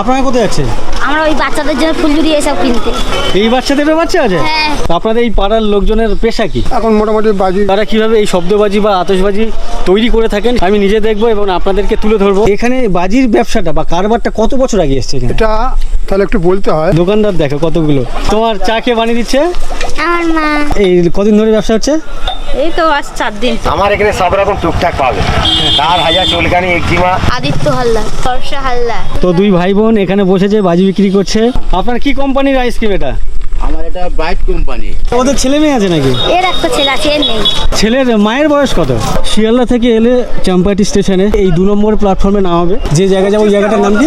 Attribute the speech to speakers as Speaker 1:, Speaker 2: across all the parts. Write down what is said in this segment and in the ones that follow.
Speaker 1: আপনারা কোথায় যাচ্ছেন
Speaker 2: আমরা ওই বাচ্চাদের জন্য ফুলঝুরি এসব কিনতে
Speaker 1: এই বাচ্চাদেরও বাচ্চা আছে হ্যাঁ আপনাদের এই পাড়ার লোকজনের পেশা কি
Speaker 3: এখন মোটামুটি বাজি
Speaker 1: তারা কিভাবে এই শব্দবাজি বা আতশবাজি তৈরি করে থাকেন আমি নিজে দেখবো এবং আপনাদেরকে তুলে ধরবো এখানে বাজির ব্যবসাটা বা কারবারটা কত বছর আগে এসছে
Speaker 3: এটা তাহলে একটু বলতে হয়
Speaker 1: দোকানদার দেখো কতগুলো তোমার চা কে বানিয়ে দিচ্ছে এই কদিন ধরে ব্যবসা হচ্ছে
Speaker 2: এই তো আজ চার দিন
Speaker 4: আমার এখানে সব রকম টুকটাক পাবে তার হাজার চুলকানি একজিমা
Speaker 2: আদিত্য হালদার বর্ষা হালদার
Speaker 1: তো দুই ভাই বোন এখানে বসেছে বাজি বিক্রি করছে আপনার কি কোম্পানির আইসক্রিম এটা
Speaker 4: আমার এটা বাইক কোম্পানি
Speaker 1: ওদের ছেলে মেয়ে আছে নাকি
Speaker 2: এর একটা ছেলে আছে এর নেই
Speaker 1: ছেলের মায়ের বয়স কত শিয়ালদা থেকে এলে চাম্পাটি স্টেশনে এই দু নম্বর প্ল্যাটফর্মে নামাবে যে জায়গা যাবো ওই জায়গাটার নাম কি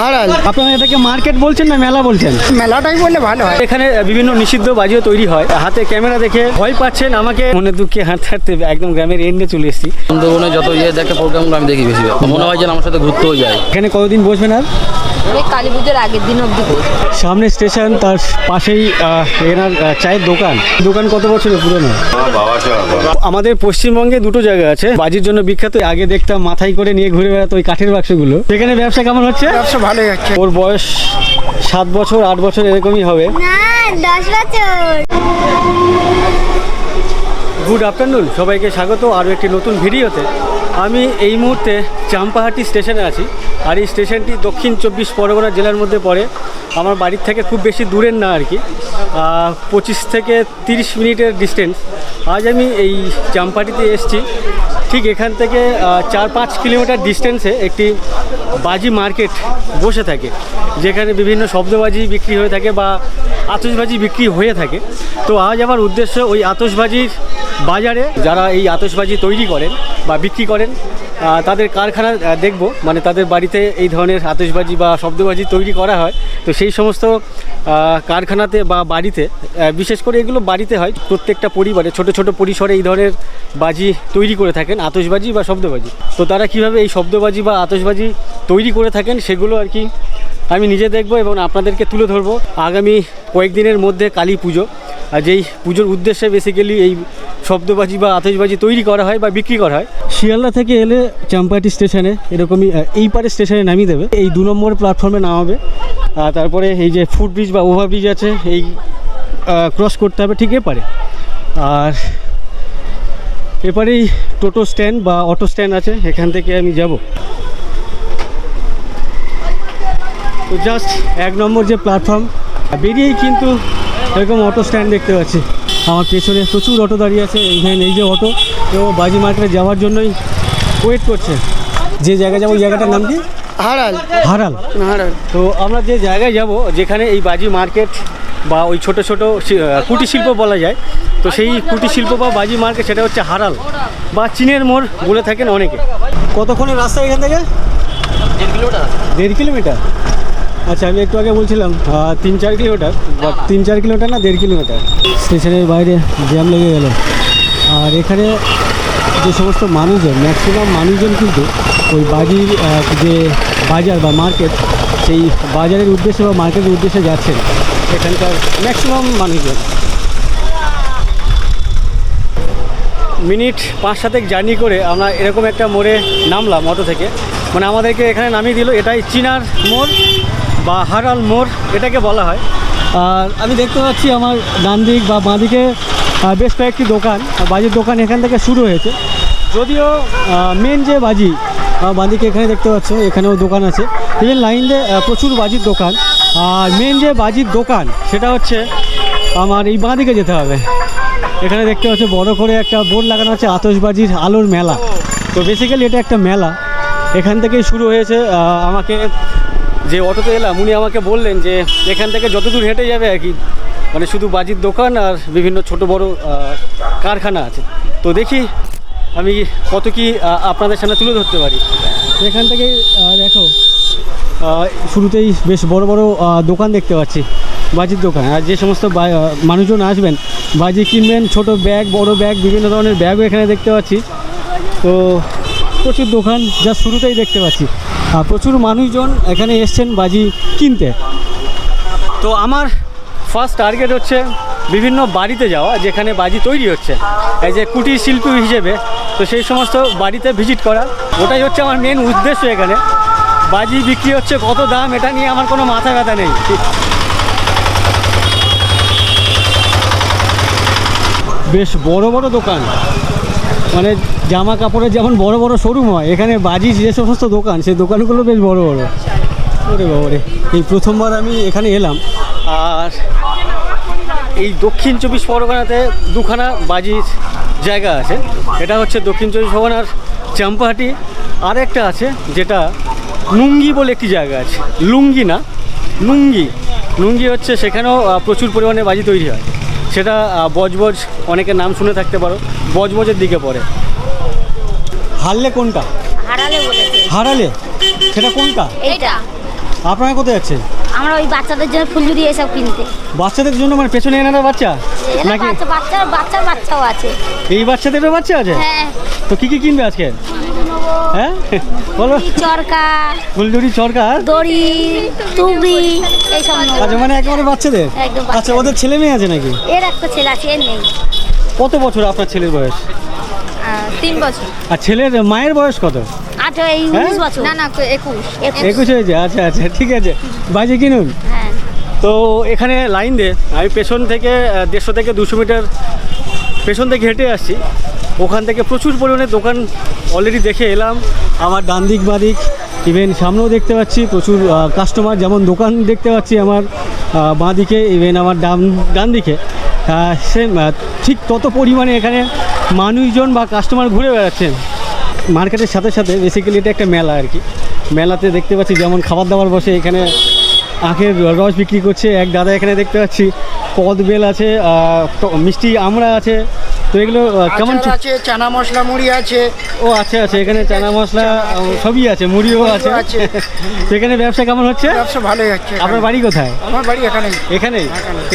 Speaker 1: হারাল আপনারা এটাকে মার্কেট বলছেন না মেলা বলছেন
Speaker 3: মেলাটাই বললে ভালো হয়
Speaker 1: এখানে বিভিন্ন নিষিদ্ধ বাজিও তৈরি হয় হাতে ক্যামেরা দেখে ভয় পাচ্ছেন আমাকে মনে দুঃখে হাঁটতে হাঁটতে একদম গ্রামের এন্ডে চলে এসেছি
Speaker 4: সুন্দরবনে যত ইয়ে দেখে প্রোগ্রামগুলো আমি দেখি বেশি মনে হয় যেন আমার সাথে ঘুরতেও যায়
Speaker 1: এখানে কতদিন বসবেন আর
Speaker 2: ওই কালী পুজোর আগের দিন অব্দি
Speaker 1: সামনে স্টেশন তার পাশেই এনার চায়ের দোকান দোকান কত বছরের পুরনো আমাদের পশ্চিমবঙ্গে দুটো জায়গা আছে বাজির জন্য বিখ্যাত আগে দেখতাম মাথায় করে নিয়ে ঘুরে বেড়াতো ওই কাঠের বাক্সগুলো সেখানে ব্যবসা কেমন হচ্ছে
Speaker 3: ব্যবসা ভালো যাচ্ছে
Speaker 1: ওর বয়স সাত বছর আট বছর এরকমই হবে
Speaker 2: না দশ বছর
Speaker 1: গুড আফটারনুন সবাইকে স্বাগত আরও একটি নতুন ভিডিওতে আমি এই মুহূর্তে চাম্পাহাটি স্টেশনে আছি আর এই স্টেশনটি দক্ষিণ চব্বিশ পরগনা জেলার মধ্যে পড়ে আমার বাড়ির থেকে খুব বেশি দূরের না আর কি পঁচিশ থেকে তিরিশ মিনিটের ডিস্টেন্স আজ আমি এই চাম্পাহাটিতে এসছি ঠিক এখান থেকে চার পাঁচ কিলোমিটার ডিস্টেন্সে একটি বাজি মার্কেট বসে থাকে যেখানে বিভিন্ন শব্দবাজি বিক্রি হয়ে থাকে বা আতসবাজি বিক্রি হয়ে থাকে তো আজ আমার উদ্দেশ্য ওই আতসবাজির বাজারে যারা এই আতসবাজি তৈরি করেন বা বিক্রি করেন তাদের কারখানা দেখব মানে তাদের বাড়িতে এই ধরনের আতসবাজি বা শব্দবাজি তৈরি করা হয় তো সেই সমস্ত কারখানাতে বা বাড়িতে বিশেষ করে এগুলো বাড়িতে হয় প্রত্যেকটা পরিবারে ছোট ছোট পরিসরে এই ধরনের বাজি তৈরি করে থাকেন আতশবাজি বা শব্দবাজি তো তারা কিভাবে এই শব্দবাজি বা আতশবাজি তৈরি করে থাকেন সেগুলো আর কি আমি নিজে দেখব এবং আপনাদেরকে তুলে ধরবো আগামী কয়েকদিনের মধ্যে কালী পুজো আর যেই পুজোর উদ্দেশ্যে বেসিক্যালি এই শব্দবাজি বা আতশবাজি তৈরি করা হয় বা বিক্রি করা হয় শিয়ালদা থেকে এলে চাম্পাটি স্টেশনে এরকমই এই পারে স্টেশনে নামিয়ে দেবে এই দু নম্বর প্ল্যাটফর্মে নামাবে তারপরে এই যে ফুটব্রিজ বা ওভারব্রিজ আছে এই ক্রস করতে হবে ঠিক এপারে আর এপারেই টোটো স্ট্যান্ড বা অটো স্ট্যান্ড আছে এখান থেকে আমি যাব তো জাস্ট এক নম্বর যে প্ল্যাটফর্ম বেরিয়েই কিন্তু এরকম অটো স্ট্যান্ড দেখতে পাচ্ছি আমার পেছনে প্রচুর অটো দাঁড়িয়ে আছে এখানে এই যে অটো এবং বাজি মার্কেটে যাওয়ার জন্যই ওয়েট করছে যে জায়গায় যাবো জায়গাটার নাম কি হারাল হারাল হারাল তো আমরা যে জায়গায় যাব যেখানে এই বাজি মার্কেট বা ওই ছোট ছোট কুটির শিল্প বলা যায় তো সেই কুটির শিল্প বা বাজি মার্কেট সেটা হচ্ছে হারাল বা চীনের মোড় বলে থাকেন অনেকে কতক্ষণের রাস্তা এখান থেকে দেড় কিলোমিটার দেড় কিলোমিটার আচ্ছা আমি একটু আগে বলছিলাম তিন চার কিলোমিটার বাট তিন চার কিলোমিটার না দেড় কিলোমিটার স্টেশনের বাইরে জ্যাম লেগে গেল আর এখানে যে সমস্ত মানুষজন ম্যাক্সিমাম মানুষজন কিন্তু ওই বাজির যে বাজার বা মার্কেট সেই বাজারের উদ্দেশ্যে বা মার্কেটের উদ্দেশ্যে যাচ্ছেন এখানকার ম্যাক্সিমাম মানুষজন মিনিট পাঁচ সাতেক জার্নি করে আমরা এরকম একটা মোড়ে নামলাম অটো থেকে মানে আমাদেরকে এখানে নামিয়ে দিল এটাই চিনার মোড় বা হারাল মোড় এটাকে বলা হয় আর আমি দেখতে পাচ্ছি আমার ডান দিক বা বাঁদিকে বেশ কয়েকটি দোকান বাজির দোকান এখান থেকে শুরু হয়েছে যদিও মেন যে বাজি বাঁদিকে এখানে দেখতে পাচ্ছ এখানেও দোকান আছে এদের লাইন দিয়ে প্রচুর বাজির দোকান আর মেন যে বাজির দোকান সেটা হচ্ছে আমার এই বাঁদিকে যেতে হবে এখানে দেখতে পাচ্ছি বড় করে একটা বোর্ড লাগানো আছে আতসবাজির আলোর মেলা তো বেসিক্যালি এটা একটা মেলা এখান থেকেই শুরু হয়েছে আমাকে যে অটোতে এলাম উনি আমাকে বললেন যে এখান থেকে যতদূর হেঁটে যাবে আর কি মানে শুধু বাজির দোকান আর বিভিন্ন ছোট বড় কারখানা আছে তো দেখি আমি কত কি আপনাদের সামনে তুলে ধরতে পারি এখান থেকে দেখো শুরুতেই বেশ বড় বড় দোকান দেখতে পাচ্ছি বাজির দোকান আর যে সমস্ত মানুষজন আসবেন বাজি কিনবেন ছোট ব্যাগ বড় ব্যাগ বিভিন্ন ধরনের ব্যাগও এখানে দেখতে পাচ্ছি তো প্রচুর দোকান যা শুরুতেই দেখতে পাচ্ছি প্রচুর মানুষজন এখানে এসছেন বাজি কিনতে তো আমার ফার্স্ট টার্গেট হচ্ছে বিভিন্ন বাড়িতে যাওয়া যেখানে বাজি তৈরি হচ্ছে এই যে কুটির শিল্পী হিসেবে তো সেই সমস্ত বাড়িতে ভিজিট করা ওটাই হচ্ছে আমার মেন উদ্দেশ্য এখানে বাজি বিক্রি হচ্ছে কত দাম এটা নিয়ে আমার কোনো মাথা ব্যথা নেই বেশ বড় বড় দোকান মানে জামা কাপড়ের যেমন বড় বড় শোরুম হয় এখানে বাজি যে সমস্ত দোকান সেই দোকানগুলো বেশ বড় বড় ওরে বাবরে এই প্রথমবার আমি এখানে এলাম আর এই দক্ষিণ চব্বিশ পরগনাতে দুখানা বাজির জায়গা আছে এটা হচ্ছে দক্ষিণ চব্বিশ পরগনার চাম্পাহাটি আর একটা আছে যেটা লুঙ্গি বলে একটি জায়গা আছে লুঙ্গি না লুঙ্গি লুঙ্গি হচ্ছে সেখানেও প্রচুর পরিমাণে বাজি তৈরি হয় সেটা বজবজ অনেকের নাম শুনে থাকতে পারো বজবজের দিকে পড়ে হারলে কোনটা হারালে হারালে সেটা কোনটা এটা আপনারা কোথায় আছে
Speaker 2: আমরা ওই বাচ্চাদের জন্য ফুলঝুরি এসব কিনতে
Speaker 1: বাচ্চাদের জন্য মানে পেছনে এনারা বাচ্চা
Speaker 2: নাকি বাচ্চা বাচ্চার বাচ্চাও আছে
Speaker 1: এই বাচ্চাদেরও বাচ্চা আছে হ্যাঁ তো কি কি কিনবে আজকে হ্যাঁ
Speaker 2: বলো চরকা
Speaker 1: ফুলঝুরি চরকা
Speaker 2: দড়ি তুবড়ি আচ্ছা
Speaker 1: মানে একেবারে বাচ্চাদের আচ্ছা ওদের ছেলে মেয়ে আছে নাকি
Speaker 2: এর একটা ছেলে আছে এর নেই
Speaker 1: কত বছর আপনার ছেলের বয়স তিন বছর আর ছেলের মায়ের বয়স কত
Speaker 2: আঠারো এই হ্যাঁ? উনিশ
Speaker 1: একুশ হয়েছে আচ্ছা আচ্ছা ঠিক আছে বাজে কিনুন হ্যাঁ। তো এখানে লাইন দিয়ে আমি পেছন থেকে দেড়শো থেকে দুশো মিটার পেছন থেকে হেঁটে আসছি ওখান থেকে প্রচুর পরিমাণে দোকান অলরেডি দেখে এলাম আমার ডান দিক বাদিক ইভেন সামনেও দেখতে পাচ্ছি প্রচুর কাস্টমার যেমন দোকান দেখতে পাচ্ছি আমার বাঁ দিকে ইভেন আমার ডান ডান দিকে সে ঠিক তত পরিমাণে এখানে মানুষজন বা কাস্টমার ঘুরে বেড়াচ্ছেন মার্কেটের সাথে সাথে বেসিক্যালি এটা একটা মেলা আর কি মেলাতে দেখতে পাচ্ছি যেমন খাবার দাবার বসে এখানে আখের রস বিক্রি করছে এক দাদা এখানে দেখতে পাচ্ছি কদবেল আছে মিষ্টি আমরা আছে তো এগুলো কেমন
Speaker 3: আছে চানা মশলা মুড়ি আছে
Speaker 1: ও আচ্ছা আচ্ছা এখানে চানা মশলা সবই আছে মুড়িও আছে এখানে ব্যবসা কেমন হচ্ছে ব্যবসা ভালোই হচ্ছে আপনার বাড়ি কোথায়
Speaker 3: আমার বাড়ি এখানেই
Speaker 1: এখানেই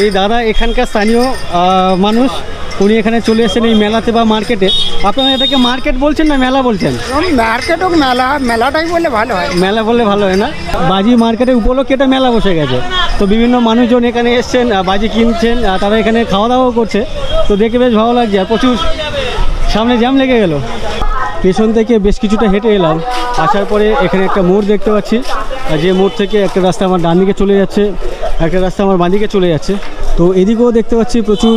Speaker 1: এই দাদা এখানকার স্থানীয় মানুষ উনি এখানে চলে এসেছেন এই মেলাতে বা মার্কেটে আপনারা এটাকে মার্কেট বলছেন না মেলা বলছেন
Speaker 3: মার্কেট হোক মেলা মেলাটাই বললে ভালো হয়
Speaker 1: মেলা বললে ভালো হয় না বাজি মার্কেটে উপলক্ষে এটা মেলা বসে গেছে তো বিভিন্ন মানুষজন এখানে এসছেন বাজি কিনছেন তারা এখানে খাওয়া দাওয়াও করছে তো দেখে বেশ ভালো লাগছে আর প্রচুর সামনে জ্যাম লেগে গেল পেছন থেকে বেশ কিছুটা হেঁটে এলাম আসার পরে এখানে একটা মোড় দেখতে পাচ্ছি যে মোড় থেকে একটা রাস্তা আমার ডান দিকে চলে যাচ্ছে একটা রাস্তা আমার বাঁদিকে চলে যাচ্ছে তো এদিকেও দেখতে পাচ্ছি প্রচুর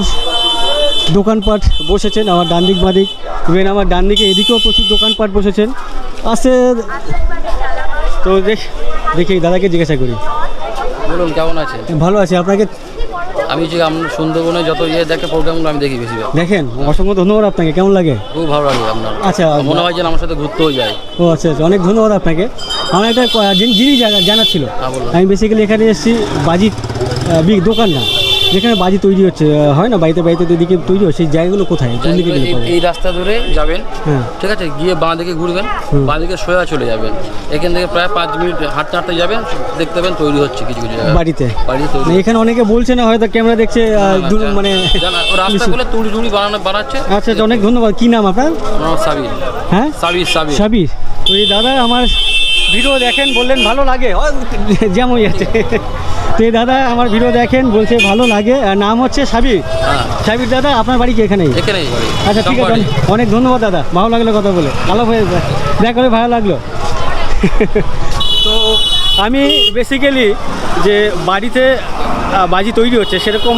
Speaker 1: দোকানপাট বসেছেন আমার ডান দিক বাঁদিক ইভেন আমার ডান দিকে এদিকেও প্রচুর দোকানপাট বসেছেন আসে তো দেখ দেখি দাদাকে জিজ্ঞাসা করি
Speaker 4: বলুন কেমন আছে ভালো আছে আপনাকে আমি যে আপনার সুন্দরবনে যত ইয়ে দেখে প্রোগ্রামগুলো আমি দেখি বেশি
Speaker 1: দেখেন অসংখ্য ধন্যবাদ আপনাকে কেমন লাগে
Speaker 4: খুব ভালো লাগে আপনার
Speaker 1: আচ্ছা মনে হয় যেন আমার সাথে ঘুরতেও যায় ও আচ্ছা আচ্ছা অনেক ধন্যবাদ আপনাকে আমার একটা জিনিস জানার ছিল হ্যাঁ, আমি বেসিক্যালি এখানে এসেছি বাজির দোকান না যেখানে বাজি তৈরি হচ্ছে হয় না বাড়িতে বাড়িতে দিকে তৈরি হয় সেই জায়গাগুলো কোথায়
Speaker 4: কোন দিকে এই রাস্তা ধরে যাবেন হ্যাঁ। ঠিক আছে গিয়ে বাঁ দিকে ঘুরবেন বাঁ দিকে সোয়া চলে যাবেন এখান থেকে প্রায় পাঁচ মিনিট হাঁটতে হাঁটতে যাবেন দেখতে পাবেন তৈরি হচ্ছে কিছু কিছু
Speaker 1: বাড়িতে বাড়িতে মানে এখানে অনেকে বলছে না হয়তো ক্যামেরা দেখছে মানে
Speaker 4: যা না, তুড়ি টুড়ি বানানো বানাচ্ছে
Speaker 1: আচ্ছা আচ্ছা অনেক ধন্যবাদ কি নাম আপনার সাবির হ্যাঁ সাবির সাবি সাবির ওই দাদা আমার ভিডিও দেখেন বললেন ভালো লাগে যেমন আছে তো এই দাদা আমার ভিডিও দেখেন বলছে ভালো লাগে নাম হচ্ছে সাবির হ্যাঁ। সাবির দাদা আপনার বাড়ি কি এখানেই আচ্ছা ঠিক আছে অনেক ধন্যবাদ দাদা ভালো লাগলো কথা বলে ভালো হয়ে দেখা করে ভালো লাগলো তো আমি বেসিক্যালি যে বাড়িতে বাজি তৈরি হচ্ছে সেরকম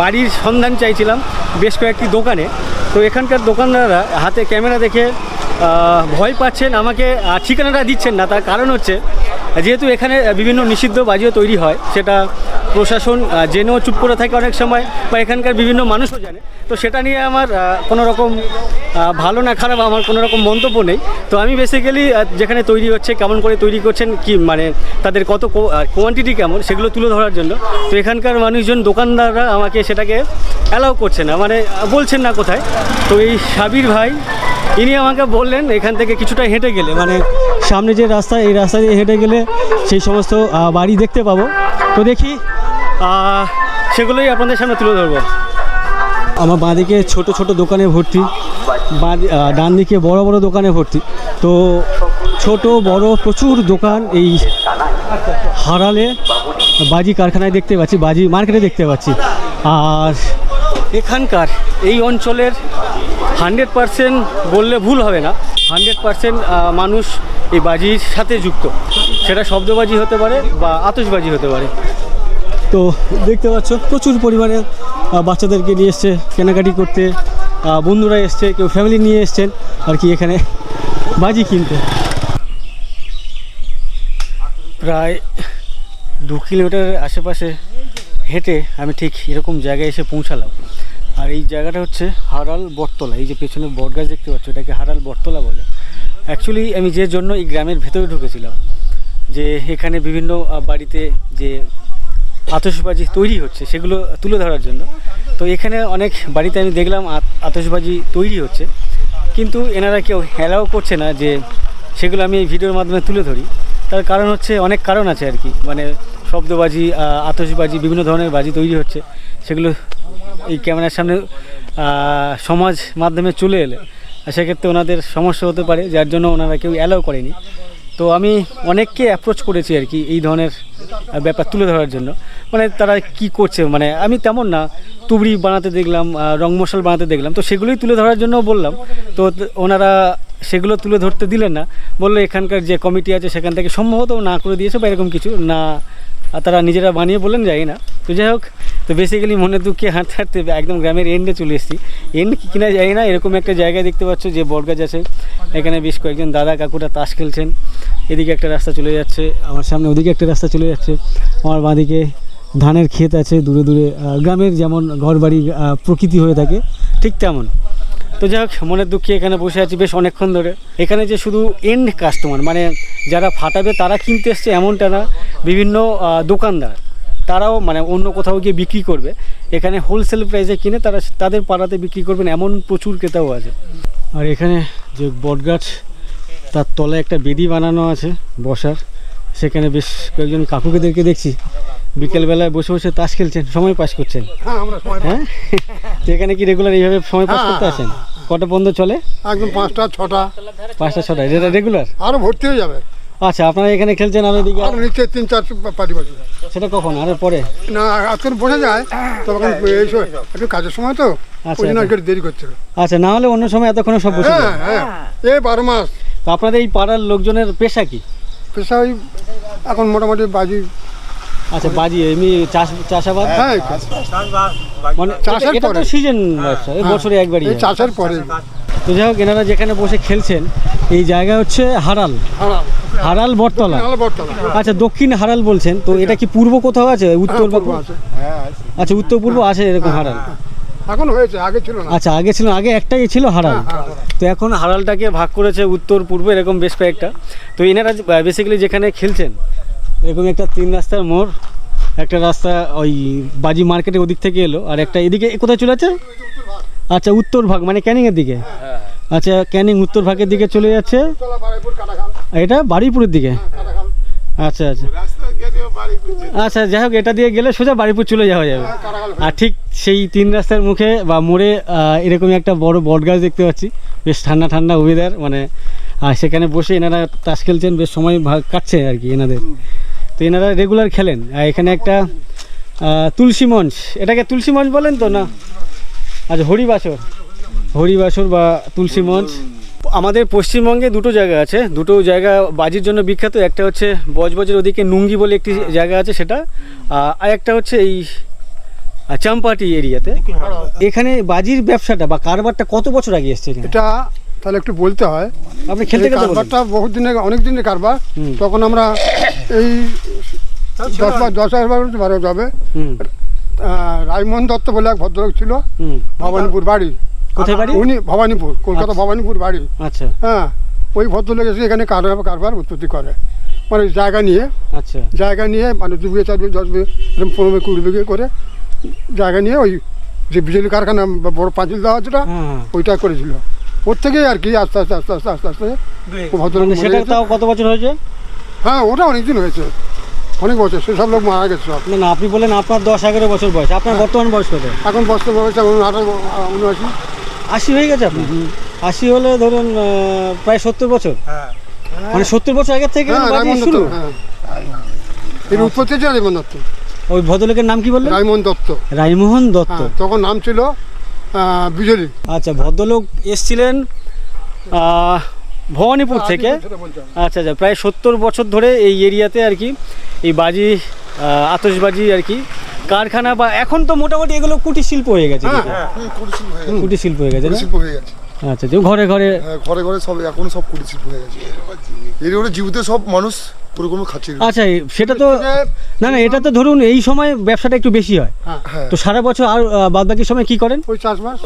Speaker 1: বাড়ির সন্ধান চাইছিলাম বেশ কয়েকটি দোকানে তো এখানকার দোকানদাররা হাতে ক্যামেরা দেখে ভয় পাচ্ছেন আমাকে ঠিকানাটা দিচ্ছেন না তার কারণ হচ্ছে যেহেতু এখানে বিভিন্ন নিষিদ্ধ বাজিও তৈরি হয় সেটা প্রশাসন জেনেও চুপ করে থাকে অনেক সময় বা এখানকার বিভিন্ন মানুষও জানে তো সেটা নিয়ে আমার কোনো রকম ভালো না খারাপ আমার কোনো রকম মন্তব্য নেই তো আমি বেসিক্যালি যেখানে তৈরি হচ্ছে কেমন করে তৈরি করছেন কি মানে তাদের কত কোয়ান্টিটি কেমন সেগুলো তুলে ধরার জন্য তো এখানকার মানুষজন দোকানদাররা আমাকে সেটাকে অ্যালাউ করছে না মানে বলছেন না কোথায় তো এই সাবির ভাই ইনি আমাকে বললেন এখান থেকে কিছুটা হেঁটে গেলে মানে সামনে যে রাস্তা এই রাস্তা দিয়ে হেঁটে গেলে সেই সমস্ত বাড়ি দেখতে পাবো তো দেখি সেগুলোই আপনাদের সামনে তুলে ধরবো আমার বাঁদিকে ছোট ছোট দোকানে ভর্তি বা ডান দিকে বড় বড় দোকানে ভর্তি তো ছোট বড় প্রচুর দোকান এই হারালে বাজি কারখানায় দেখতে পাচ্ছি বাজি মার্কেটে দেখতে পাচ্ছি আর এখানকার এই অঞ্চলের হান্ড্রেড পারসেন্ট বললে ভুল হবে না হান্ড্রেড পারসেন্ট মানুষ এই বাজির সাথে যুক্ত সেটা শব্দবাজি হতে পারে বা আতসবাজি হতে পারে তো দেখতে পাচ্ছ প্রচুর পরিমাণে বাচ্চাদেরকে নিয়ে এসছে কেনাকাটি করতে বন্ধুরা এসছে কেউ ফ্যামিলি নিয়ে এসছেন আর কি এখানে বাজি কিনতে প্রায় দু কিলোমিটারের আশেপাশে হেঁটে আমি ঠিক এরকম জায়গায় এসে পৌঁছালাম আর এই জায়গাটা হচ্ছে হারাল বটতলা এই যে পেছনে বটগাছ দেখতে পাচ্ছ এটাকে হারাল বটতলা বলে অ্যাকচুয়ালি আমি যে জন্য এই গ্রামের ভেতরে ঢুকেছিলাম যে এখানে বিভিন্ন বাড়িতে যে আতসবাজি তৈরি হচ্ছে সেগুলো তুলে ধরার জন্য তো এখানে অনেক বাড়িতে আমি দেখলাম আতসবাজি তৈরি হচ্ছে কিন্তু এনারা কেউ অ্যালাও করছে না যে সেগুলো আমি এই ভিডিওর মাধ্যমে তুলে ধরি তার কারণ হচ্ছে অনেক কারণ আছে আর কি মানে শব্দবাজি আতসবাজি বিভিন্ন ধরনের বাজি তৈরি হচ্ছে সেগুলো এই ক্যামেরার সামনে সমাজ মাধ্যমে চলে এলে সেক্ষেত্রে ওনাদের সমস্যা হতে পারে যার জন্য ওনারা কেউ অ্যালাও করেনি তো আমি অনেককে অ্যাপ্রোচ করেছি আর কি এই ধরনের ব্যাপার তুলে ধরার জন্য মানে তারা কি করছে মানে আমি তেমন না তুবড়ি বানাতে দেখলাম রং মশাল বানাতে দেখলাম তো সেগুলোই তুলে ধরার জন্য বললাম তো ওনারা সেগুলো তুলে ধরতে দিলেন না বললো এখানকার যে কমিটি আছে সেখান থেকে সম্ভবত না করে দিয়েছে বা এরকম কিছু না তারা নিজেরা বানিয়ে বললেন যাই না তো যাই হোক তো বেসিক্যালি মনে দুঃখে হাঁটতে হাঁটতে একদম গ্রামের এন্ডে চলে এসেছি এন্ড কিনা যাই না এরকম একটা জায়গায় দেখতে পাচ্ছ যে বটগাছ আছে এখানে বেশ কয়েকজন দাদা কাকুরা তাস খেলছেন এদিকে একটা রাস্তা চলে যাচ্ছে আমার সামনে ওদিকে একটা রাস্তা চলে যাচ্ছে আমার বাঁদিকে ধানের ক্ষেত আছে দূরে দূরে গ্রামের যেমন ঘরবাড়ি প্রকৃতি হয়ে থাকে ঠিক তেমন তো যাই হোক মনের দুঃখে এখানে বসে আছি বেশ অনেকক্ষণ ধরে এখানে যে শুধু এন্ড কাস্টমার মানে যারা ফাটাবে তারা কিনতে এসছে এমনটা না বিভিন্ন দোকানদার তারাও মানে অন্য কোথাও গিয়ে বিক্রি করবে এখানে হোলসেল প্রাইসে কিনে তারা তাদের পাড়াতে বিক্রি করবেন এমন প্রচুর ক্রেতাও আছে আর এখানে যে বটগাছ তার তলায় একটা বেদি বানানো আছে বসার সেখানে বেশ কয়েকজন কাকুকেদেরকে দেখছি বিকেলবেলায় বসে বসে তাস খেলছেন সময় পাস করছেন হ্যাঁ, হ্যাঁ? এখানে কি রেগুলার এইভাবে সময় পাস হ্যাঁ, করতে হ্যাঁ, আসেন কটা বন্ধ চলে
Speaker 3: একদম পাঁচটা ছটা
Speaker 1: পাঁচটা ছটা এটা রেগুলার
Speaker 3: আরও ভর্তি হয়ে যাবে
Speaker 1: আচ্ছা আপনারা এখানে খেলছেন আমি দিকে আর
Speaker 3: নিচে তিন চার পার্টি বাজে
Speaker 1: সেটা কখন আর পরে
Speaker 3: না আজকাল বসে যায় তখন একটু কাজের সময় তো আচ্ছা, আচ্ছা। দেরি করছে
Speaker 1: আচ্ছা না হলে অন্য সময় এতক্ষণ সব বসে
Speaker 3: হ্যাঁ হ্যাঁ এই বারো মাস
Speaker 1: তো আপনাদের এই পাড়ার লোকজনের পেশা কি
Speaker 3: পেশা ওই এখন মোটামুটি বাজি
Speaker 1: আচ্ছা বাজি এমনি চাষ চাষাবাদ হ্যাঁ, মানে চাষের এটা তো সিজন এই হ্যাঁ, হ্যাঁ, বছরে একবারই চাষের পরে তো যাই হোক এনারা যেখানে বসে খেলছেন এই জায়গা হচ্ছে হারাল হারাল বটতলা আচ্ছা দক্ষিণ হারাল বলছেন তো আচ্ছা। এটা কি পূর্ব কোথাও আছে উত্তর আচ্ছা উত্তর পূর্ব আছে এরকম হারাল
Speaker 3: এখন হয়েছে আগে ছিল না
Speaker 1: আচ্ছা আগে ছিল আগে একটাই ছিল হারাল হ্যাঁ, হ্যাঁ, হ্যাঁ। তো এখন হারালটাকে ভাগ করেছে উত্তর পূর্ব এরকম বেশ কয়েকটা তো এনারা বেসিক্যালি যেখানে খেলছেন এরকম একটা তিন রাস্তার মোড় একটা রাস্তা ওই বাজি মার্কেটের ওদিক থেকে এলো আর একটা এদিকে কোথায় চলে আছে আচ্ছা উত্তর ভাগ মানে ক্যানিংয়ের দিকে আচ্ছা ক্যানিং উত্তর ভাগের দিকে চলে যাচ্ছে এটা বাড়িপুরের দিকে আচ্ছা আচ্ছা আচ্ছা যাই হোক এটা দিয়ে গেলে সোজা বাড়িপুর চলে যাওয়া যাবে হ্যাঁ, আর ঠিক সেই তিন রাস্তার মুখে বা মোড়ে এরকমই একটা বড় বট গাছ দেখতে পাচ্ছি বেশ ঠান্ডা ঠান্ডা ওয়েদার মানে আর সেখানে বসে এনারা তাস খেলছেন বেশ সময় কাটছে আর কি এনাদের তো এনারা রেগুলার খেলেন আর এখানে একটা তুলসী মঞ্চ এটাকে তুলসী মঞ্চ বলেন তো না আচ্ছা হরিবাসর হরিবাসর বা তুলসী মঞ্চ আমাদের পশ্চিমবঙ্গে দুটো জায়গা আছে দুটো জায়গা বাজির জন্য বিখ্যাত একটা হচ্ছে বজবজের ওদিকে নুঙ্গি বলে একটি হ্যাঁ। জায়গা আছে সেটা আর একটা হচ্ছে এই চাম্পাটি এরিয়াতে এখানে বাজির ব্যবসাটা বা কারবারটা কত বছর আগে এসছে
Speaker 3: এটা তাহলে একটু বলতে হয়
Speaker 1: আপনি খেলতে কারবারটা
Speaker 3: বহুত দিনের অনেক দিনের কারবার তখন আমরা এই দশ দশ হাজার বারো যাবে রায়মোহন দত্ত বলে এক ভদ্রলোক ছিল ভবানীপুর বাড়ি কোথায় বাড়ি উনি ভবানীপুর কলকাতা আচ্ছা। ভবানীপুর বাড়ি আচ্ছা হ্যাঁ ওই ভদ্রলোক এসে এখানে কারবার কারবার উৎপত্তি করে মানে জায়গা নিয়ে আচ্ছা জায়গা নিয়ে মানে দু বিঘে চার বিঘে দশ বিঘে পনেরো পনেরো কুড়ি বিঘে করে জায়গা নিয়ে ওই যে বিজলি কারখানা বড় পাঁচিল দেওয়া যেটা হ্যাঁ, হ্যাঁ। ওইটা করেছিল ওর থেকেই আর কি আস্তে আস্তে আস্তে আস্তে আস্তে আস্তে
Speaker 1: ভদ্রলোক মানে সেটা তাও কত বছর হয়েছে
Speaker 3: হ্যাঁ ওটা অনেকদিন হয়েছে অনেক বছর সেসব লোক মারা গেছে সব
Speaker 1: না আপনি বলেন আপনার দশ এগারো বছর বয়স আপনার হ্যাঁ। বর্তমান বয়স কত
Speaker 3: এখন বছর বয়স আঠারো উনআশি
Speaker 1: আশি হয়ে গেছে আপনি আশি হলে ধরুন প্রায় সত্তর বছর হ্যাঁ। মানে সত্তর বছর আগের থেকে বাড়ি শুরু হ্যাঁ। আচ্ছা। ওই ভদ্রলোকের নাম কি বললেন রায়মোহন দত্ত রায়মোহন দত্ত হ্যাঁ,
Speaker 3: তখন নাম ছিল বিজলি
Speaker 1: আচ্ছা ভদ্রলোক এসছিলেন ভবানীপুর থেকে আচ্ছা আচ্ছা প্রায় সত্তর বছর ধরে এই এরিয়াতে আর কি এই বাজি আতশবাজি আর কি কারখানা বা এখন তো মোটামুটি এগুলো কুটির শিল্প হয়ে গেছে হ্যাঁ,
Speaker 3: হ্যাঁ, কুটির শিল্প হয়ে গেছে
Speaker 1: শিল্প হয়ে গেছে আচ্ছা যে ঘরে ঘরে হ্যাঁ,
Speaker 3: ঘরে ঘরে সব এখন সব কুটির শিল্প হয়ে গেছে এর জীবিত সব মানুষ
Speaker 1: আচ্ছা সেটা তো না না এটা তো ধরুন এই সময় ব্যবসাটা একটু বেশি হয় তো সারা বছর আর বাদ বাকি সময় কি করেন
Speaker 3: ওই চাষবাস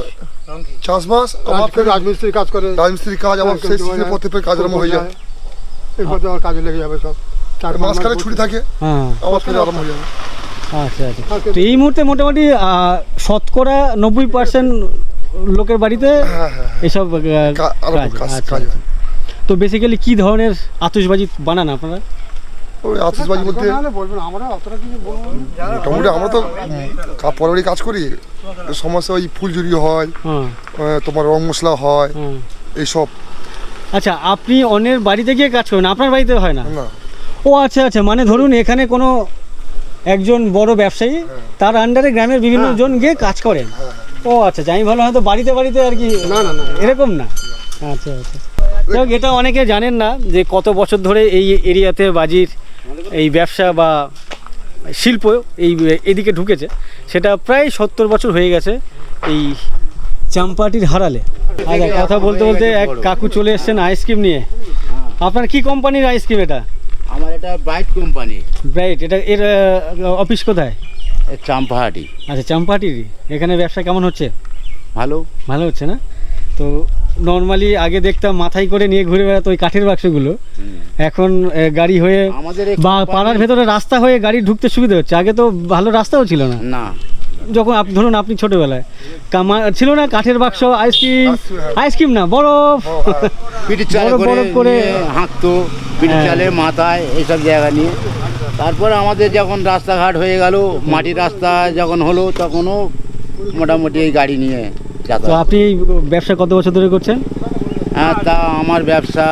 Speaker 3: চাষবাস আবার রাজমিস্ত্রির কাজ করে রাজমিস্ত্রির কাজ আবার সেই সিজনে পথে কাজ আরম্ভ হয়ে যায় কাজে লেগে যাবে সব চার ছুটি থাকে আবার আরম্ভ হয়ে যাবে
Speaker 1: আচ্ছা আচ্ছা তো এই মুহূর্তে মোটামুটি শতকরা নব্বই পার্সেন্ট লোকের বাড়িতে হ্যাঁ, হ্যাঁ, হ্যাঁ। এসব কাজ আচ্ছা, আচ্ছা। তো বেসিক্যালি কি ধরনের আতশবাজি বানান আপনারা
Speaker 3: ওই আতশবাজি মোটামুটি আমরা তো পরবর্তী করি সমস্যা ওই ফুলঝুরি হয় তোমার রং মশলা হয় এইসব
Speaker 1: আচ্ছা আপনি অন্যের বাড়িতে গিয়ে কাজ করেন আপনার বাড়িতে হয় না ও আচ্ছা আচ্ছা মানে ধরুন এখানে কোনো একজন বড় ব্যবসায়ী হ্যাঁ। তার আন্ডারে গ্রামের বিভিন্ন হ্যাঁ। জন গিয়ে কাজ করেন হ্যাঁ, ও আচ্ছা আমি ভালো হয়তো বাড়িতে বাড়িতে আর কি না না না এরকম না আচ্ছা আচ্ছা যাই এটা অনেকে জানেন না যে কত বছর ধরে এই এরিয়াতে বাজির এই ব্যবসা বা শিল্প এই এদিকে ঢুকেছে সেটা প্রায় সত্তর বছর হয়ে গেছে এই চাম্পাটির হারালে আচ্ছা কথা বলতে বলতে এক কাকু চলে এসছেন আইসক্রিম নিয়ে আপনার কি কোম্পানির আইসক্রিম এটা
Speaker 4: আমার এটা ব্রাইট কোম্পানি
Speaker 1: ব্রাইট এটা এর অফিস কোথায় চাম্পাহাটি আচ্ছা চাম্পাহাটির এখানে ব্যবসা কেমন হচ্ছে ভালো ভালো হচ্ছে না তো নর্মালি আগে দেখতাম মাথায় করে নিয়ে ঘুরে বেড়াতো ওই কাঠের বাক্সগুলো এখন গাড়ি হয়ে আমাদের পাড়ার ভেতরে রাস্তা হয়ে গাড়ি ঢুকতে সুবিধা হচ্ছে আগে তো ভালো রাস্তাও ছিল না না যখন আপনি ধরুন আপনি ছোটবেলায় কামা ছিল না কাঠের বাক্স আইসক্রিম আইসক্রিম হ্যাঁ। না বরফ
Speaker 4: হ্যাঁ। পিঠের চালে বরফ করে হাঁকতো পিঠের হ্যাঁ। চালে মাথায় এইসব জায়গা নিয়ে তারপরে আমাদের যখন রাস্তাঘাট হয়ে গেল মাটির রাস্তা যখন হলো তখনও মোটামুটি এই গাড়ি নিয়ে
Speaker 1: তো আপনি ব্যবসা কত বছর ধরে করছেন
Speaker 4: হ্যাঁ তা আমার ব্যবসা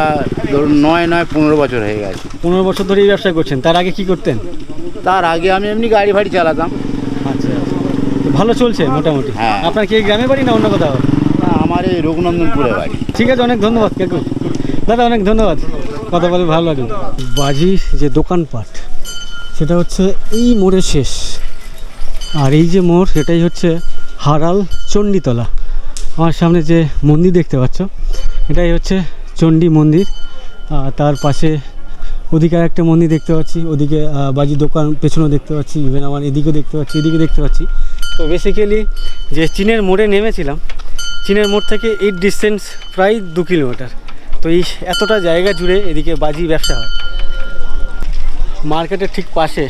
Speaker 4: ধরুন নয় নয় পনেরো বছর হয়ে গেছে
Speaker 1: পনেরো বছর ধরে এই ব্যবসা করছেন তার আগে কি করতেন
Speaker 4: তার আগে আমি এমনি গাড়ি ফাড়ি চালাতাম
Speaker 1: ভালো চলছে মোটামুটি হ্যাঁ। আপনার কি গ্রামে বাড়ি না অন্য কোথাও
Speaker 4: না, আমার এই রঘুনন্দনপুরে বাড়ি
Speaker 1: ঠিক আছে অনেক ধন্যবাদ কাকু দাদা অনেক ধন্যবাদ কথা বলে ভালো লাগলো বাজির যে দোকানপাট সেটা হচ্ছে এই মোড়ে শেষ আর এই যে মোড় সেটাই হচ্ছে হারাল চণ্ডীতলা আমার সামনে যে মন্দির দেখতে পাচ্ছ এটাই হচ্ছে চণ্ডী মন্দির আর তার পাশে ওদিকে একটা মন্দির দেখতে পাচ্ছি ওদিকে বাজি দোকান পেছনেও দেখতে পাচ্ছি ইভেন আমার এদিকেও দেখতে পাচ্ছি এদিকে দেখতে পাচ্ছি তো বেসিক্যালি যে চীনের মোড়ে নেমেছিলাম চীনের মোড় থেকে এই ডিস্টেন্স প্রায় দু কিলোমিটার তো এই এতটা জায়গা জুড়ে এদিকে বাজি ব্যবসা হয় মার্কেটের ঠিক পাশে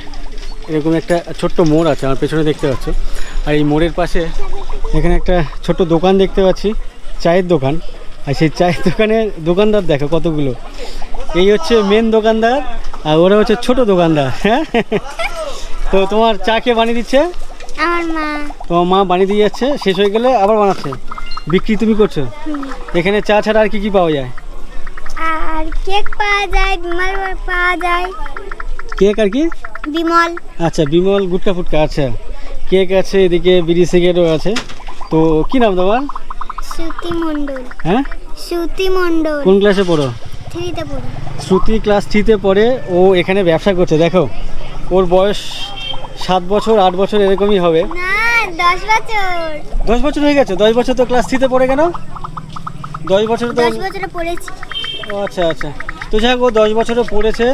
Speaker 1: এরকম একটা ছোট্ট মোড় আছে আমার পেছনে দেখতে পাচ্ছ আর এই মোড়ের পাশে এখানে একটা ছোট্ট দোকান দেখতে পাচ্ছি চায়ের দোকান আর সেই চায়ের দোকানে দোকানদার দেখো কতগুলো এই হচ্ছে মেন দোকানদার আর ওরা হচ্ছে ছোট দোকানদার হ্যাঁ তো তোমার চা কে বানিয়ে দিচ্ছে আমার মা তোমার মা বানিয়ে দিয়ে যাচ্ছে শেষ হয়ে গেলে আবার বানাচ্ছে বিক্রি তুমি করছো এখানে চা ছাড়া আর কি কি পাওয়া যায়
Speaker 2: আর কেক পাওয়া যায় বিমল পাওয়া যায় কেক আর কি বিমল
Speaker 1: আচ্ছা বিমল গুটকা ফুটকা আচ্ছা কেক আছে এদিকে বিড়ি সিগারেটও আছে তো কি নাম তোমার
Speaker 2: শ্রুতি মণ্ডল হ্যাঁ শ্রুতি মণ্ডল
Speaker 1: কোন ক্লাসে পড়ো শ্রুতি ক্লাস থ্রিতে পড়ে ও এখানে ব্যবসা করছে দেখো ওর বয়স সাত বছর আট বছর এরকমই হবে দশ বছর হয়ে গেছে দশ বছর তো ক্লাস থ্রিতে পড়ে কেন দশ বছর তো ও আচ্ছা আচ্ছা তো যাই ও দশ বছরও পড়েছে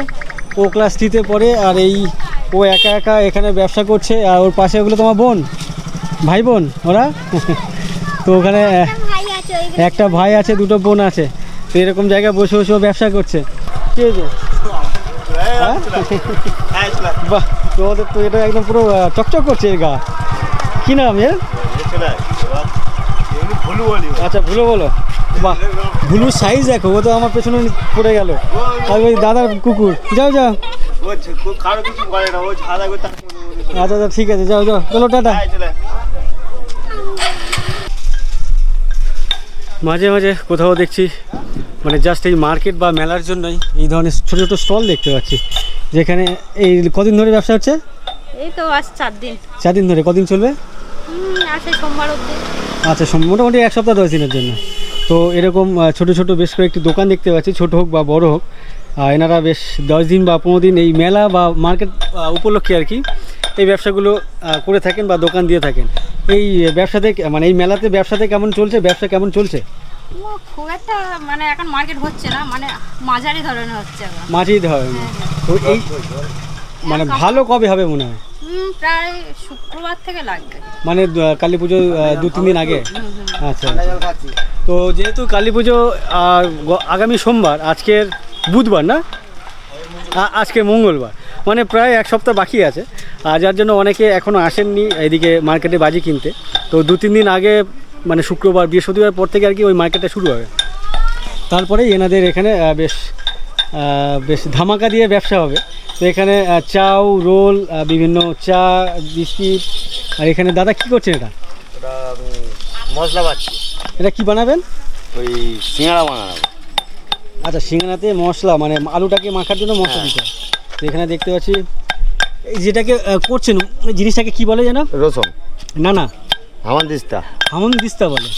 Speaker 1: ও ক্লাস থ্রিতে পড়ে আর এই ও একা একা এখানে ব্যবসা করছে আর ওর পাশে ওগুলো তোমার বোন ভাই বোন ওরা তো ওখানে একটা ভাই আছে দুটো বোন আছে তো এরকম জায়গায় বসে বসেও ব্যবসা করছে ঠিক আছে হ্যাঁ? বাহ তোমাদের তো এটা একদম পুরো চকচক করছে এর গা কি নাম এর আচ্ছা ভুলো বলো বাহ ভুলু সাইজ দেখো ও তো আমার পেছনে পড়ে গেল আর ওই দাদার কুকুর যাও যাও
Speaker 3: আচ্ছা
Speaker 1: আচ্ছা ঠিক আছে যাও যাও চলো টাটা মাঝে মাঝে কোথাও দেখছি মানে জাস্ট এই মার্কেট বা মেলার জন্যই এই ধরনের ছোটো ছোটো স্টল দেখতে পাচ্ছি যেখানে এই কদিন ধরে ব্যবসা হচ্ছে
Speaker 2: এই তো আজ চার দিন
Speaker 1: চার দিন ধরে কদিন চলবে আচ্ছা আচ্ছা মোটামুটি এক সপ্তাহ দশ দিনের জন্য তো এরকম ছোট ছোট বেশ কয়েকটি দোকান দেখতে পাচ্ছি ছোট হোক বা বড় হোক এনারা বেশ দশ দিন বা পনেরো দিন এই মেলা বা মার্কেট উপলক্ষে আর কি এই ব্যবসাগুলো করে থাকেন বা দোকান দিয়ে থাকেন এই ব্যবসাতে মানে এই মেলাতে ব্যবসাতে কেমন চলছে ব্যবসা কেমন চলছে
Speaker 2: খুব একটা মানে এখন মার্কেট হচ্ছে না মানে মাঝারি ধরনের হচ্ছে এখন
Speaker 1: ধরনের হ্যাঁ, হ্যাঁ। এই মানে ভালো কবে হবে মনে হয়
Speaker 2: প্রায় শুক্রবার থেকে লাগবে
Speaker 1: মানে কালী পুজো দু তিন দিন আগে আচ্ছা, আচ্ছা তো যেহেতু কালী পুজো আগামী সোমবার আজকের বুধবার না আজকে মঙ্গলবার মানে প্রায় এক সপ্তাহ বাকি আছে আর যার জন্য অনেকে এখনও আসেননি এদিকে মার্কেটে বাজি কিনতে তো দু তিন দিন আগে মানে শুক্রবার বৃহস্পতিবার পর থেকে আর কি ওই মার্কেটটা শুরু হবে তারপরে এনাদের এখানে বেশ বেশ ধামাকা দিয়ে ব্যবসা হবে তো এখানে চাউ রোল বিভিন্ন চা বিস্কিট আর এখানে দাদা কি করছেন এটা মশলা বাচ্ছি এটা কি বানাবেন
Speaker 4: ওই সিঙ্গাড়া বানাবেন
Speaker 1: আচ্ছা সিঙ্গাড়াতে মশলা মানে আলুটাকে মাখার জন্য মশলা হ্যাঁ। দিতে তো এখানে দেখতে পাচ্ছি যেটাকে করছেন জিনিসটাকে কি বলে যেন রসম না না হামন দিস্তা দিস্তা বলে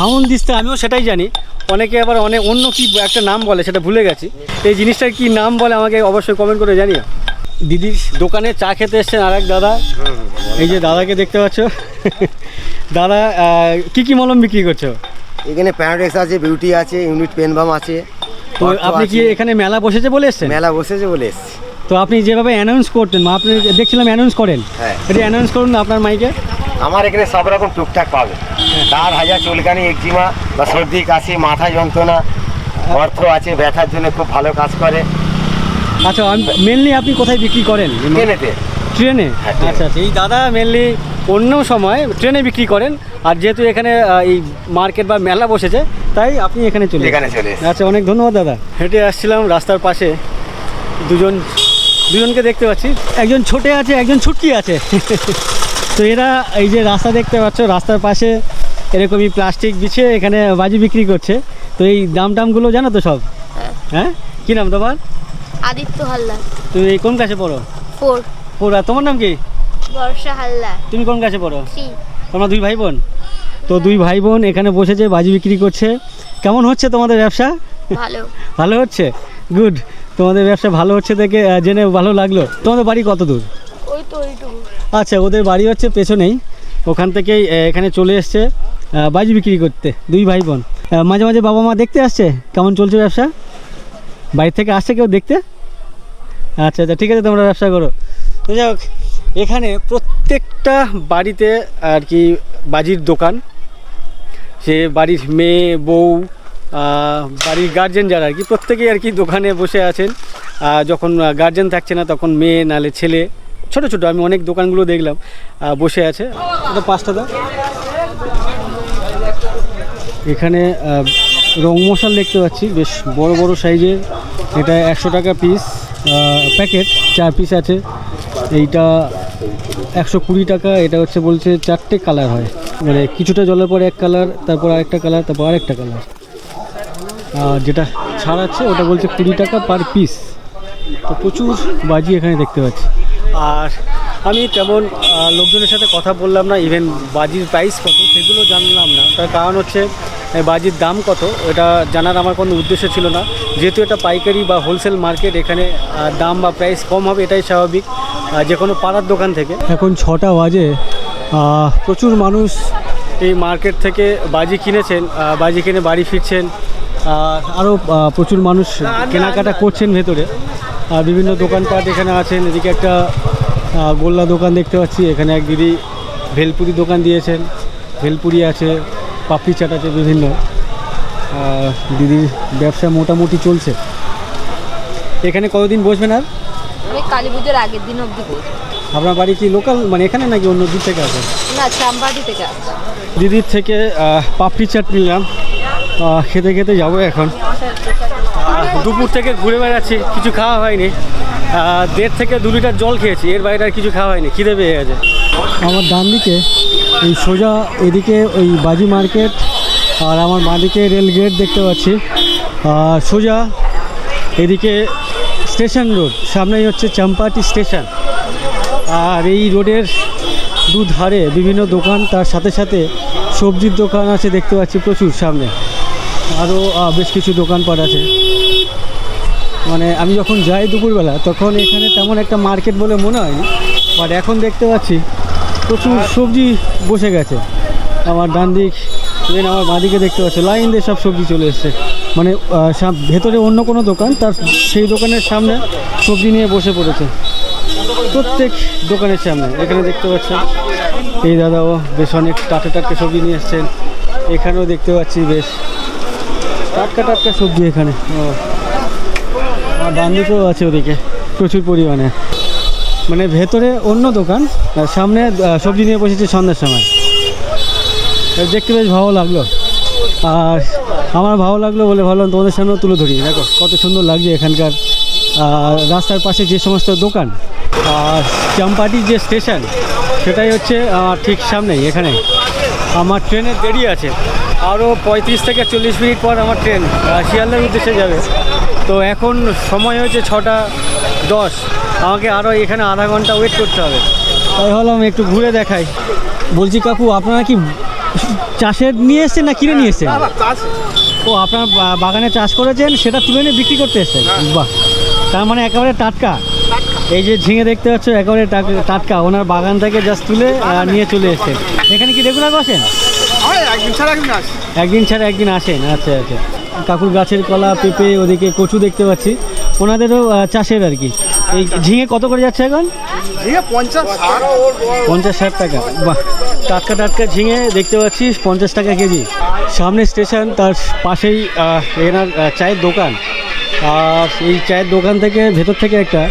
Speaker 1: হামন দিস্তা আমিও সেটাই জানি অনেকে আবার অনেক অন্য কি একটা নাম বলে সেটা ভুলে গেছি এই জিনিসটার কি নাম বলে আমাকে অবশ্যই কমেন্ট করে জানিও দিদির দোকানে চা খেতে এসছেন আরেক দাদা এই যে দাদাকে দেখতে পাচ্ছ দাদা কি কি মলম বিক্রি করছো
Speaker 4: এখানে প্যারাডেক্স আছে বিউটি আছে ইউনিট পেন বাম আছে
Speaker 1: তো আপনি কি এখানে মেলা বসেছে বলে এসছেন
Speaker 4: মেলা বসেছে বলে এসছি
Speaker 1: তো আপনি যেভাবে অ্যানাউন্স করতেন আপনি দেখছিলাম অ্যানাউন্স করেন হ্যাঁ এটা অ্যানাউন্স করুন আপনার মাইকে
Speaker 4: আমার এখানে সব রকম টুকটাক পাবে তার হাজার চুলকানি একজিমা বা সর্দি কাশি মাথা যন্ত্রণা অর্থ আছে ব্যথার জন্য খুব ভালো কাজ করে
Speaker 1: আচ্ছা মেনলি আপনি কোথায় বিক্রি করেন ট্রেনেতে ট্রেনে হ্যাঁ, আচ্ছা আচ্ছা এই দাদা মেনলি অন্য সময় ট্রেনে বিক্রি করেন আর যেহেতু এখানে এই মার্কেট বা মেলা বসেছে তাই আপনি এখানে চলে
Speaker 4: এখানে চলে আচ্ছা
Speaker 1: অনেক ধন্যবাদ দাদা হেঁটে আসছিলাম রাস্তার পাশে দুজন দুজনকে দেখতে পাচ্ছি একজন ছোটে আছে একজন ছুটকি আছে তো এরা এই যে রাস্তা দেখতে পাচ্ছ রাস্তার পাশে এরকমই প্লাস্টিক বিছে এখানে বাজি বিক্রি করছে তো এই দাম টামগুলো জানো তো সব হ্যাঁ, হ্যাঁ? কি নাম তোমার
Speaker 2: আদিত্য হালদার
Speaker 1: তুমি কোন কাছে পড়ো ফোর ফোর আর তোমার নাম কি
Speaker 2: বর্ষা হালদার
Speaker 1: তুমি কোন কাছে পড়ো তোমরা দুই ভাই বোন তো দুই ভাই বোন এখানে বসে যে বাজি বিক্রি করছে কেমন হচ্ছে তোমাদের ব্যবসা ভালো ভালো হচ্ছে গুড তোমাদের ব্যবসা ভালো হচ্ছে দেখে জেনে ভালো লাগলো তোমাদের বাড়ি কত দূর
Speaker 2: ওই তো ওইটুকু
Speaker 1: আচ্ছা ওদের বাড়ি হচ্ছে পেছনেই ওখান থেকেই এখানে চলে এসছে বাজি বিক্রি করতে দুই ভাই বোন মাঝে মাঝে বাবা মা দেখতে আসছে কেমন চলছে ব্যবসা বাড়ি থেকে আসছে কেউ দেখতে আচ্ছা আচ্ছা ঠিক আছে তোমরা ব্যবসা করো যাই হোক এখানে প্রত্যেকটা বাড়িতে আর কি বাজির দোকান সে বাড়ির মেয়ে বউ বাড়ির গার্জেন যারা আর কি প্রত্যেকেই আর কি দোকানে বসে আছেন যখন গার্জেন থাকছে না তখন মেয়ে নালে ছেলে ছোট ছোট আমি অনেক দোকানগুলো দেখলাম বসে আছে এটা পাঁচটা দাম এখানে রং মশাল দেখতে পাচ্ছি বেশ বড় বড় সাইজের এটা একশো টাকা পিস প্যাকেট চার পিস আছে এইটা একশো কুড়ি টাকা এটা হচ্ছে বলছে চারটে কালার হয় মানে কিছুটা জলের পর এক কালার তারপর আরেকটা কালার তারপর আরেকটা কালার যেটা ছাড়াচ্ছে ওটা বলছে কুড়ি টাকা পার পিস তো প্রচুর বাজি এখানে দেখতে পাচ্ছি আর আমি তেমন লোকজনের সাথে কথা বললাম না ইভেন বাজির প্রাইস কত সেগুলো জানলাম না তার কারণ হচ্ছে বাজির দাম কত এটা জানার আমার কোনো উদ্দেশ্য ছিল না যেহেতু এটা পাইকারি বা হোলসেল মার্কেট এখানে দাম বা প্রাইস কম হবে এটাই স্বাভাবিক যে কোনো পাড়ার দোকান থেকে এখন ছটা বাজে প্রচুর মানুষ এই মার্কেট থেকে বাজি কিনেছেন বাজি কিনে বাড়ি ফিরছেন আরও প্রচুর মানুষ কেনাকাটা করছেন ভেতরে আর বিভিন্ন দোকানপাট এখানে আছেন এদিকে একটা গোল্লা দোকান দেখতে পাচ্ছি এখানে এক দিদি ভেলপুরি দোকান দিয়েছেন ভেলপুরি আছে পাপড়ি চাট আছে বিভিন্ন দিদির ব্যবসা মোটামুটি চলছে এখানে কতদিন বসবেন আর
Speaker 2: কালী পুজোর আগের দিন
Speaker 1: আপনার বাড়ি কি লোকাল মানে এখানে নাকি অন্য দিক থেকে আছে
Speaker 2: না থেকে
Speaker 1: দিদির থেকে পাপড়ি চাট নিলাম খেতে খেতে যাবো এখন দুপুর থেকে ঘুরে বেড়াচ্ছি কিছু খাওয়া হয়নি দেড় থেকে দু লিটার জল খেয়েছি এর বাইরে আর কিছু খাওয়া হয়নি খিদে পেয়ে গেছে আমার ডান দিকে এই সোজা এদিকে ওই বাজি মার্কেট আর আমার বাঁদিকে রেল গেট দেখতে পাচ্ছি আর সোজা এদিকে স্টেশন রোড সামনেই হচ্ছে চাম্পাটি স্টেশন আর এই রোডের দুধারে বিভিন্ন দোকান তার সাথে সাথে সবজির দোকান আছে দেখতে পাচ্ছি প্রচুর সামনে আরও বেশ কিছু দোকানপাট আছে মানে আমি যখন যাই দুপুরবেলা তখন এখানে তেমন একটা মার্কেট বলে মনে হয় বাট এখন দেখতে পাচ্ছি প্রচুর সবজি বসে গেছে আমার ডান দিক ইভেন আমার দিকে দেখতে পাচ্ছি লাইন দিয়ে সব সবজি চলে এসছে মানে ভেতরে অন্য কোনো দোকান তার সেই দোকানের সামনে সবজি নিয়ে বসে পড়েছে প্রত্যেক দোকানের সামনে এখানে দেখতে পাচ্ছেন এই দাদাও বেশ অনেক টাটকা টাটকা সবজি নিয়ে এসছেন এখানেও দেখতে পাচ্ছি বেশ টাটকা টাটকা সবজি এখানে ও ডান দিকেও আছে ওদিকে প্রচুর পরিমাণে মানে ভেতরে অন্য দোকান সামনে সবজি নিয়ে বসেছি সন্ধ্যার সময় দেখতে বেশ ভালো লাগলো আর আমার ভালো লাগলো বলে ভাবলাম তোমাদের সামনেও তুলে ধরি দেখো কত সুন্দর লাগছে এখানকার রাস্তার পাশে যে সমস্ত দোকান আর চাম্পাটির যে স্টেশন সেটাই হচ্ছে ঠিক সামনেই এখানে আমার ট্রেনের দেরি আছে আরও পঁয়ত্রিশ থেকে চল্লিশ মিনিট পর আমার ট্রেন শিয়ালদার উদ্দেশ্যে যাবে তো এখন সময় হয়েছে ছটা দশ আমাকে আরও এখানে আধা ঘন্টা ওয়েট করতে হবে তাই হলাম একটু ঘুরে দেখাই বলছি কাকু আপনারা কি চাষের নিয়ে এসছেন না কিনে নিয়ে এসছেন ও আপনার বাগানে চাষ করেছেন সেটা তুলে নিয়ে বিক্রি করতে এসছেন বাহ তার মানে একেবারে টাটকা এই যে ঝিঙে দেখতে পাচ্ছ একেবারে টাটকা ওনার বাগান থেকে জাস্ট তুলে নিয়ে চলে এসছে এখানে কি রেগুলার বসেন একদিন ছাড়া একদিন আসেন আচ্ছা আচ্ছা কাকুর গাছের কলা পেঁপে ওদিকে কচু দেখতে পাচ্ছি ওনাদেরও চাষের আর কি এই ঝিঙে কত করে যাচ্ছে এখন পঞ্চাশ ষাট টাকা বাহ টাটকা টাটকা ঝিঙে দেখতে পাচ্ছি পঞ্চাশ টাকা কেজি সামনে স্টেশন তার পাশেই এনার চায়ের দোকান আর এই চায়ের দোকান থেকে ভেতর থেকে একটা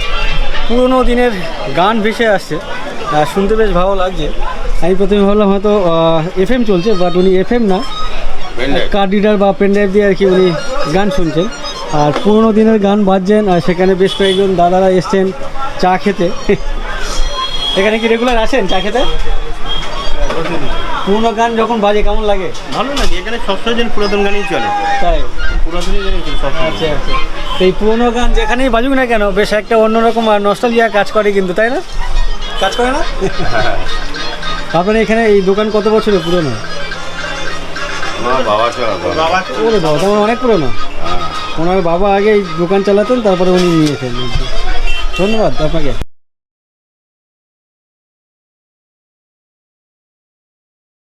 Speaker 1: পুরনো দিনের গান ভেসে আসছে শুনতে বেশ ভালো লাগছে আমি প্রথমে ভাবলাম হয়তো এফ এম চলছে বাট উনি এফ এম না কার্ড বা পেনড্রাইভ দিয়ে আর কি উনি গান শুনছেন আর পুরোনো দিনের গান বাজছেন আর সেখানে বেশ কয়েকজন দাদারা এসছেন চা খেতে এখানে কি রেগুলার আসেন চা খেতে পুরোনো গান যখন বাজে কেমন লাগে
Speaker 4: ভালো লাগে এখানে সবসময় পুরাতন গানই চলে তাই পুরাতনই আচ্ছা
Speaker 1: আচ্ছা এই পুরোনো গান যেখানেই বাজুক না কেন বেশ একটা অন্যরকম আর নস্টালিয়া কাজ করে কিন্তু তাই না কাজ করে না আপনার এখানে এই দোকান কত বছরের পুরোনো অনেক পুরনো হ্যাঁ। ওনার বাবা আগে দোকান চালাতেন তারপরে উনি নিয়েছেন ধন্যবাদ আপনাকে